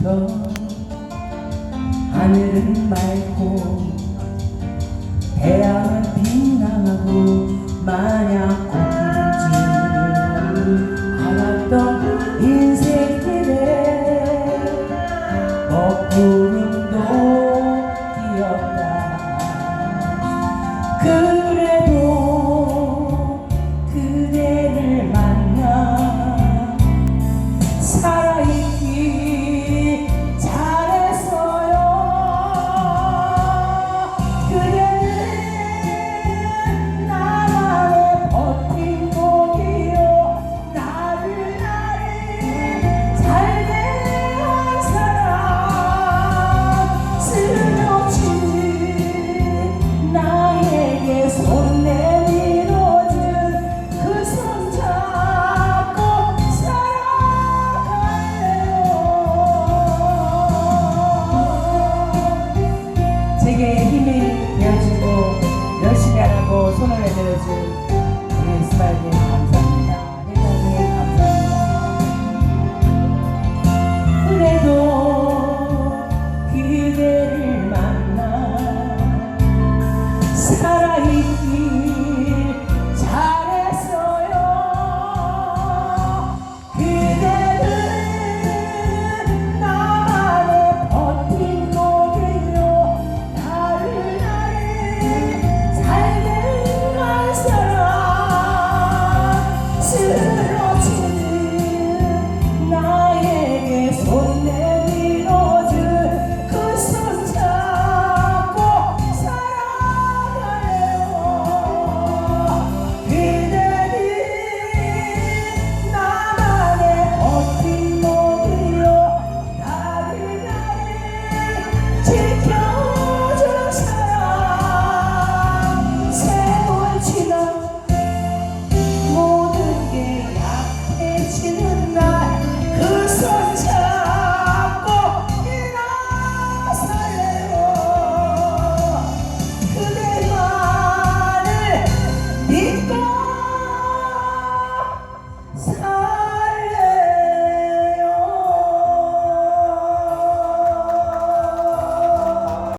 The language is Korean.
싶어 하늘은 맑고 태양은 빛나고 마냥 꽃길인 줄 알았던 인생길에 먹구름도 뛰었다. 그래 살아있는